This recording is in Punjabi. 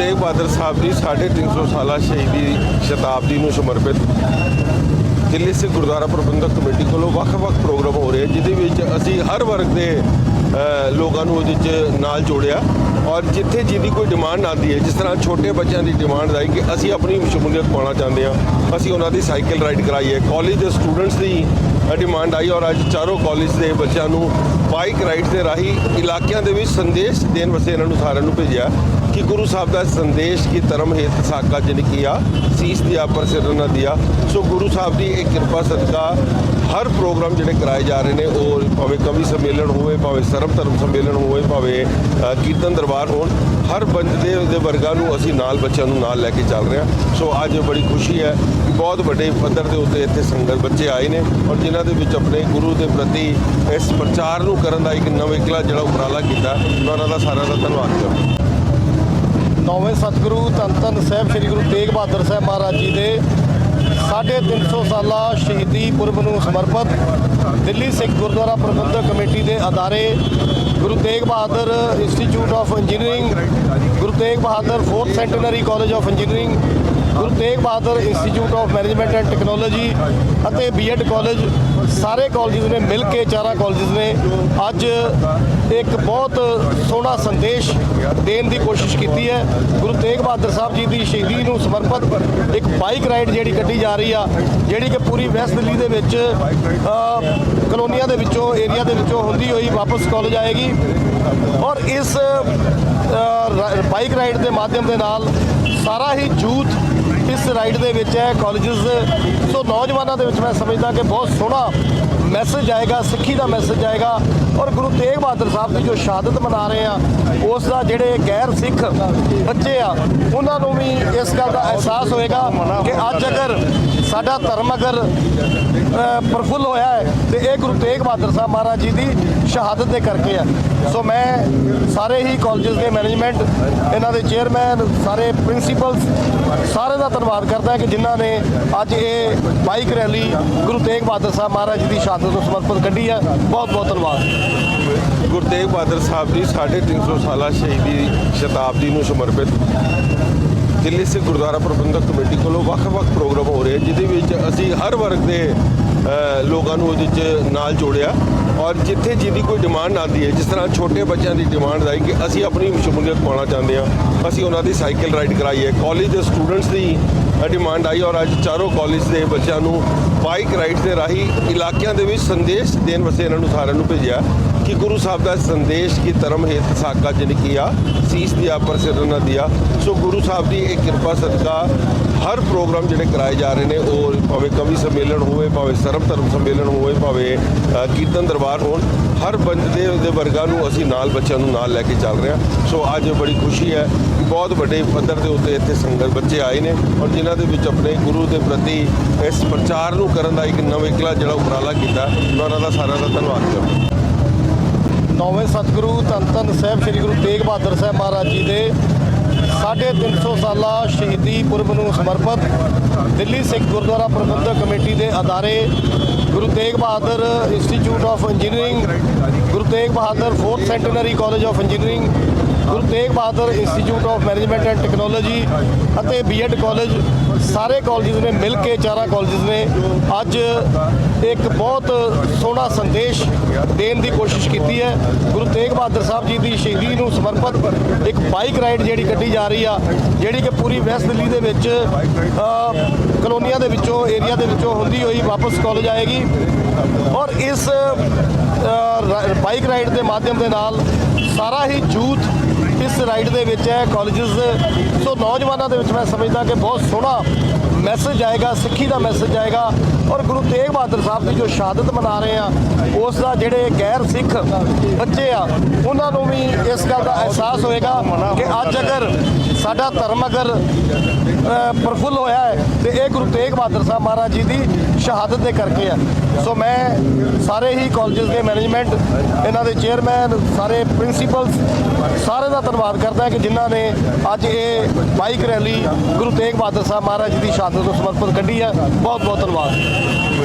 ਤੇਗ ਬਹਾਦਰ ਸਾਹਿਬ ਦੀ 350 ਸਾਲਾ ਸ਼ਹੀਦੀ ਸ਼ਤਾਬਦੀ ਨੂੰ ਸਮਰਪਿਤ ਦਿੱਲੀ ਸਿੱਖ ਗੁਰਦੁਆਰਾ ਪ੍ਰਬੰਧਕ ਕਮੇਟੀ ਕੋਲੋਂ ਵੱਖ-ਵੱਖ ਪ੍ਰੋਗਰਾਮ ਹੋ ਰਹੇ ਜਿਹਦੇ ਵਿੱਚ ਅਸੀਂ ਹਰ ਵਰਗ ਦੇ ਲੋਕਾਂ ਨੂੰ ਉਹਦੇ 'ਚ ਨਾਲ ਜੋੜਿਆ ਔਰ ਜਿੱਥੇ ਜਿਹਦੀ ਕੋਈ ਡਿਮਾਂਡ ਆਉਂਦੀ ਹੈ, ਜਿਸ ਤਰ੍ਹਾਂ ਛੋਟੇ ਬੱਚਿਆਂ ਦੀ ਡਿਮਾਂਡ ਆਈ ਕਿ ਅਸੀਂ ਆਪਣੀ ਸ਼ਮੂਲੀਅਤ ਪਾਉਣਾ ਚਾਹੁੰਦੇ ਹਾਂ, ਅਸੀਂ ਉਹਨਾਂ ਦੀ ਸਾਈਕਲ ਰਾਈਡ ਕਰਾਈ ਹੈ ਕਾਲਜ ਦੇ ਸਟੂਡੈਂਟਸ ਦੀ ਡਿਮਾਂਡ ਆਈ ਔਰ ਅੱਜ ਚਾਰੋਂ ਕਾਲਜ ਦੇ ਬੱਚਿਆਂ ਨੂੰ ਬਾਈਕ ਰਾਈਡ ਦੇ ਰਾਹੀਂ ਇਲਾਕਿਆਂ ਦੇ ਵਿੱਚ ਸੰਦੇਸ਼ ਦੇਣ ਵਾਸਤੇ ਇਹਨਾਂ ਨੂੰ ਸਾਰਿਆਂ ਨੂੰ ਭੇਜਿਆ। ਕਿ ਗੁਰੂ ਸਾਹਿਬ ਦਾ ਸੰਦੇਸ਼ ਕੀ ਧਰਮ ਹਿਤ ਸਾਕਾ ਜਿਨ ਕੀਆ, ਸੀਸ ਦਿਆ ਪਰ ਸਿਰ ਨਾ ਦਿਆ। ਸੋ ਗੁਰੂ ਸਾਹਿਬ ਦੀ ਇਹ ਕਿਰਪਾ ਸਦਕਾ ਹਰ ਪ੍ਰੋਗਰਾਮ ਜਿਹੜੇ ਕਰਾਏ ਜਾ ਰਹੇ ਨੇ, ਉਹ ਭਾਵੇਂ ਕਵੀ ਸੰਮੇਲਨ ਹੋਵੇ, ਭਾਵੇਂ ਸਰਬ ਧਰਮ ਸੰਮੇਲਨ ਹੋਵੇ, ਭਾਵੇਂ ਕੀਰਤਨ ਦਰਬਾਰ ਹੋਣ, ਹਰ ਬੰਦੇ ਦੇ ਵਰਗਾਂ ਨੂੰ ਅਸੀਂ ਨਾਲ ਬੱਚਿਆਂ ਨੂੰ ਨਾਲ ਲੈ ਕੇ ਚੱਲ ਰਹੇ ਹਾਂ। ਸੋ ਅੱਜ ਬੜੀ ਖੁਸ਼ੀ ਹੈ ਕਿ ਬਹੁਤ ਵੱਡੇ ਪੱਧਰ ਦੇ ਉੱਤੇ ਇੱਥੇ ਸੰਗਤ ਬੱਚੇ ਆਏ ਨੇ ਔਰ ਜਿਨ੍ਹਾਂ ਦੇ ਵਿੱਚ ਆਪਣੇ ਗੁਰੂ ਦੇ ਪ੍ਰਤੀ ਇਸ ਪ੍ਰਚਾਰ ਨੂੰ ਕਰਨ ਦਾ ਇੱਕ ਨਵੇਂ ਕਿਲਾ ਜਿਹੜਾ ਉਪਰਾਲਾ ਕੀਤਾ ਉਹਨਾਂ ਦਾ ਸਾਰਿਆਂ ਦਾ ਧੰਨਵਾਦ ਕਰਦਾ ਨੌਵੇਂ ਸਤਿਗੁਰੂ ਧੰਨ ਧੰਨ ਸਾਹਿਬ ਸ੍ਰੀ ਗੁਰੂ ਤੇਗ ਬਹਾਦਰ ਸਾਹਿਬ ਮਹਾਰਾਜ ਜੀ ਦੇ 350 ਸਾਲਾ ਸ਼ਹੀਦੀ ਪੁਰਬ ਨੂੰ ਸਮਰਪਿਤ ਦਿੱਲੀ ਸਿੱਖ ਗੁਰਦੁਆਰਾ ਪ੍ਰਬੰਧਕ ਕਮੇਟੀ ਦੇ ਅਦਾਰੇ Guru Tegh Bahadur institute of engineering, Guru Tegh Bahadur 4th centenary college of engineering Guru Tegh Bahadur institute of management and technology ਅਤੇ ਬੀਐਡ ਕਾਲਜ, ਸਾਰੇ ਕਾਲਜਿਸ ਨੇ ਮਿਲ ਕੇ ਚਾਰਾਂ ਕਾਲਜਿਸ ਨੇ ਅੱਜ ਇੱਕ ਬਹੁਤ ਸੋਹਣਾ ਸੰਦੇਸ਼ ਦੇਣ ਦੀ ਕੋਸ਼ਿਸ਼ ਕੀਤੀ ਹੈ। ਗੁਰੂ ਤੇਗ ਬਹਾਦਰ ਸਾਹਿਬ ਜੀ ਦੀ ਸ਼ਹੀਦੀ ਨੂੰ ਸਮਰਪਿਤ ਇੱਕ ਬਾਈਕ ਰਾਈਡ ਜਿਹੜੀ ਕੱਢੀ ਜਾ ਰਹੀ ਆ, ਜਿਹੜੀ ਕਿ ਪੂਰੀ ਵੈਸਟ ਦਿੱਲੀ ਦੇ ਵਿੱਚ ਕਲੋਨੀਆਂ ਦੇ ਵਿੱਚੋਂ, ਏਰੀਆ ਦੇ ਵਿੱਚੋਂ ਹੁੰਦੀ ਹੋਈ ਵਾਪਸ ਕਾਲਜ ਆਏਗੀ। ਔਰ ਇਸ ਬਾਈਕ ਰਾਈਡ ਦੇ ਮਾਧਿਅਮ ਦੇ ਨਾਲ ਸਾਰਾ ਹੀ ਯੂਥ ਇਸ ਰਾਈਡ ਦੇ ਵਿੱਚ ਹੈ ਕਾਲਜਸ ਸੋ ਨੌਜਵਾਨਾਂ ਦੇ ਵਿੱਚ ਮੈਂ ਸਮਝਦਾ ਕਿ ਬਹੁਤ ਸੋਹਣਾ ਮੈਸੇਜ ਆਏਗਾ, ਸਿੱਖੀ ਦਾ ਮੈਸੇਜ ਆਏਗਾ। ਔਰ ਗੁਰੂ ਤੇਗ ਬਹਾਦਰ ਸਾਹਿਬ ਦੀ ਜੋ ਸ਼ਹਾਦਤ ਮਨਾ ਰਹੇ ਆ, ਉਸ ਦਾ ਜਿਹੜੇ ਗੈਰ ਸਿੱਖ ਬੱਚੇ ਆ, ਉਹਨਾਂ ਨੂੰ ਵੀ ਇਸ ਗੱਲ ਦਾ ਅਹਿਸਾਸ ਹੋਏਗਾ ਕਿ ਅੱਜ ਅਗਰ ਸਾਡਾ ਧਰਮ ਅਗਰ ਪ੍ਰਫੁੱਲ ਹੋਇਆ ਹੈ, ਤੇ ਇਹ ਗੁਰੂ ਤੇਗ ਬਹਾਦਰ ਸਾਹਿਬ ਮਹਾਰਾਜ ਜੀ ਦੀ ਸ਼ਹਾਦਤ ਦੇ ਕਰਕੇ ਆ ਸੋ ਮੈਂ ਸਾਰੇ ਹੀ ਕਾਲਜਸ ਦੇ ਮੈਨੇਜਮੈਂਟ ਇਹਨਾਂ ਦੇ ਚੇਅਰਮੈਨ ਸਾਰੇ ਪ੍ਰਿੰਸੀਪਲਸ ਸਾਰੇ ਦਾ ਧੰਨਵਾਦ ਕਰਦਾ ਕਿ ਜਿਨ੍ਹਾਂ ਨੇ ਅੱਜ ਇਹ ਬਾਈਕ ਰੈਲੀ ਗੁਰੂ ਤੇਗ ਬਹਾਦਰ ਸਾਹਿਬ ਮਹਾਰਾਜ ਜੀ ਦੀ ਸ਼ਹਾਦਤ ਨੂੰ ਸਮਰਪਿਤ ਕੱਢੀ ਹੈ। ਬਹੁਤ ਬਹੁਤ ਧੰਨਵਾਦ। ਗੁਰੂ ਤੇਗ ਬਹਾਦਰ ਸਾਹਿਬ ਦੀ 350 ਸਾਲਾ ਸ਼ਹੀਦੀ ਸ਼ਤਾਬਦੀ ਨੂੰ ਸਮਰਪਿਤ। ਦਿੱਲੀ ਸਿੱਖ ਗੁਰਦੁਆਰਾ ਪ੍ਰਬੰਧਕ ਕਮੇਟੀ ਕੋਲੋਂ ਵੱਖ-ਵੱਖ ਪ੍ਰੋਗਰਾਮ ਹੋ ਰਹੇ ਜਿਹਦੇ ਵਿੱਚ ਅਸੀਂ ਹਰ ਵਰਗ ਦੇ ਲੋਕਾਂ ਨੂੰ ਉਹਦੇ 'ਚ ਨਾਲ ਜੋੜਿਆ ਔਰ ਜਿੱਥੇ ਜਿਹਦੀ ਕੋਈ ਡਿਮਾਂਡ ਆਉਂਦੀ ਹੈ, ਜਿਸ ਤਰ੍ਹਾਂ ਛੋਟੇ ਬੱਚਿਆਂ ਦੀ ਡਿਮਾਂਡ ਆਈ ਕਿ ਅਸੀਂ ਆਪਣੀ ਸ਼ਮੂਲੀਅਤ ਪਾਉਣਾ ਚਾਹੁੰਦੇ ਹਾਂ, ਅਸੀਂ ਉਹਨਾਂ ਦੀ ਸਾਈਕਲ ਰਾਈਡ ਕਰਾਈ ਹੈ। ਕਾਲਜ ਦੇ ਸਟੂਡੈਂਟਸ ਦੀ ਡਿਮਾਂਡ ਆਈ ਔਰ ਅੱਜ ਚਾਰੋਂ ਕਾਲਜ ਦੇ ਬੱਚਿਆਂ ਨੂੰ ਬਾਈਕ ਰਾਈਡ ਦੇ ਰਾਹੀਂ ਇਲਾਕਿਆਂ ਦੇ ਵਿੱਚ ਸੰਦੇਸ਼ ਦੇਣ ਵਾਸਤੇ ਇਹਨਾਂ ਨੂੰ ਸਾਰਿਆਂ ਨੂੰ ਭੇਜਿਆ। ਕਿ ਗੁਰੂ ਸਾਹਿਬ ਦਾ ਸੰਦੇਸ਼ ਕੀ ਧਰਮ ਹਿਤ ਸਾਕਾ ਜਿਨ ਕੀਆ, ਸੀਸ ਦੀ ਪਰ ਸਿਰ ਨਾ ਦਿਆ। ਸੋ ਗੁਰੂ ਸਾਹਿਬ ਦੀ ਇਹ ਕਿਰਪਾ ਸਦਕਾ ਹਰ ਪ੍ਰੋਗਰਾਮ ਜਿਹੜੇ ਕਰਾਏ ਜਾ ਰਹੇ ਨੇ, ਉਹ ਭਾਵੇਂ ਕਵੀ ਸੰਮੇਲਨ ਹੋਵੇ, ਭਾਵੇਂ ਸਰਬ ਧਰਮ ਸੰਮੇਲਨ ਹੋਵੇ, ਭਾਵੇਂ ਕੀਰਤਨ ਦਰਬਾਰ ਹੋਣ, ਹਰ ਬੰਦੇ ਦੇ ਵਰਗਾਂ ਨੂੰ ਅਸੀਂ ਨਾਲ ਬੱਚਿਆਂ ਨੂੰ ਨਾਲ ਲੈ ਕੇ ਚੱਲ ਰਹੇ ਹਾਂ। ਸੋ ਅੱਜ ਬੜੀ ਖੁਸ਼ੀ ਹੈ ਕਿ ਬਹੁਤ ਵੱਡੇ ਪੱਧਰ ਦੇ ਉੱਤੇ ਇੱਥੇ ਸੰਗਤ ਬੱਚੇ ਆਏ ਨੇ ਔਰ ਜਿਨ੍ਹਾਂ ਦੇ ਵਿੱਚ ਆਪਣੇ ਗੁਰੂ ਦੇ ਪ੍ਰਤੀ ਇਸ ਪ੍ਰਚਾਰ ਨੂੰ ਕਰਨ ਦਾ ਇੱਕ ਨਵੇਕਲਾ ਜਿਹੜਾ ਉਪਰਾਲਾ ਕੀਤਾ, ਮੈਂ ਉਹਨਾਂ ਦਾ ਸਾਰਿਆਂ ਦਾ ਧੰਨਵਾਦ ਕਰਦਾ ਨੌਵੇਂ ਸਤਿਗੁਰੂ ਧੰਨ ਧੰਨ ਸਾਹਿਬ ਸ੍ਰੀ ਗੁਰੂ ਤੇਗ ਬਹਾਦਰ ਸਾਹਿਬ ਮਹਾਰਾਜ ਜੀ ਦੇ 350 ਸਾਲਾ ਸ਼ਹੀਦੀ ਪੁਰਬ ਨੂੰ ਸਮਰਪਿਤ ਦਿੱਲੀ ਸਿੱਖ ਗੁਰਦੁਆਰਾ ਪ੍ਰਬੰਧਕ ਕਮੇਟੀ ਦੇ ਅਦਾਰੇ Guru Tegh Bahadur institute of engineering, Guru Tegh Bahadur 4th centenary college of engineering Guru Tegh Bahadur institute of management and technology ਅਤੇ ਬੀਐਡ ਕਾਲਜ, ਸਾਰੇ ਕਾਲਜਿਸ ਨੇ ਮਿਲ ਕੇ ਚਾਰਾਂ ਕਾਲਜਿਸ ਨੇ ਅੱਜ ਇੱਕ ਬਹੁਤ ਸੋਹਣਾ ਸੰਦੇਸ਼ ਦੇਣ ਦੀ ਕੋਸ਼ਿਸ਼ ਕੀਤੀ ਹੈ। ਗੁਰੂ ਤੇਗ ਬਹਾਦਰ ਸਾਹਿਬ ਜੀ ਦੀ ਸ਼ਹੀਦੀ ਨੂੰ ਸਮਰਪਿਤ ਇੱਕ ਬਾਈਕ ਰਾਈਡ ਜਿਹੜੀ ਕੱਢੀ ਜਾ ਰਹੀ ਆ, ਜਿਹੜੀ ਕਿ ਪੂਰੀ ਵੈਸਟ ਦਿੱਲੀ ਦੇ ਵਿੱਚ ਕਲੋਨੀਆਂ ਦੇ ਵਿੱਚੋਂ, ਏਰੀਆ ਦੇ ਵਿੱਚੋਂ ਹੁੰਦੀ ਹੋਈ ਵਾਪਸ ਕਾਲਜ ਆਏਗੀ। ਔਰ ਇਸ ਬਾਈਕ ਰਾਈਡ ਦੇ ਮਾਧਿਅਮ ਦੇ ਨਾਲ ਸਾਰਾ ਹੀ ਯੂਥ ਇਸ ਰਾਈਡ ਦੇ ਵਿੱਚ ਹੈ ਕਾਲਜਸ ਸੋ ਨੌਜਵਾਨਾਂ ਦੇ ਵਿੱਚ ਮੈਂ ਸਮਝਦਾ ਕਿ ਬਹੁਤ ਸੋਹਣਾ ਮੈਸੇਜ ਆਏਗਾ, ਸਿੱਖੀ ਦਾ ਮੈਸੇਜ ਆਏਗਾ। ਔਰ ਗੁਰੂ ਤੇਗ ਬਹਾਦਰ ਸਾਹਿਬ ਦੀ ਜੋ ਸ਼ਹਾਦਤ ਮਨਾ ਰਹੇ ਆ, ਉਸ ਦਾ ਜਿਹੜੇ ਗੈਰ ਸਿੱਖ ਬੱਚੇ ਆ, ਉਹਨਾਂ ਨੂੰ ਵੀ ਇਸ ਗੱਲ ਦਾ ਅਹਿਸਾਸ ਹੋਏਗਾ ਕਿ ਅੱਜ ਅਗਰ ਸਾਡਾ ਧਰਮ ਅਗਰ ਪ੍ਰਫੁੱਲ ਹੋਇਆ ਹੈ, ਤੇ ਇਹ ਗੁਰੂ ਤੇਗ ਬਹਾਦਰ ਸਾਹਿਬ ਮਹਾਰਾਜ ਜੀ ਦੀ ਸ਼ਹਾਦਤ ਦੇ ਕਰਕੇ ਆ। ਸੋ ਮੈਂ ਸਾਰੇ ਹੀ ਕਾਲਜਸ ਦੇ ਮੈਨੇਜਮੈਂਟ ਇਹਨਾਂ ਦੇ ਚੇਅਰਮੈਨ ਸਾਰੇ ਪ੍ਰਿੰਸੀਪਲਸ ਸਾਰੇ ਦਾ ਧੰਨਵਾਦ ਕਰਦਾ ਕਿ ਜਿਨ੍ਹਾਂ ਨੇ ਅੱਜ ਇਹ ਬਾਈਕ ਰੈਲੀ ਗੁਰੂ ਤੇਗ ਬਹਾਦਰ ਸਾਹਿਬ ਮਹਾਰਾਜ ਜੀ ਦੀ ਸ਼ਹਾਦਤ ਨੂੰ ਸਮਰਪਿਤ ਕੱਢੀ ਹੈ। ਬਹੁਤ ਬਹੁਤ ਧੰਨਵਾਦ।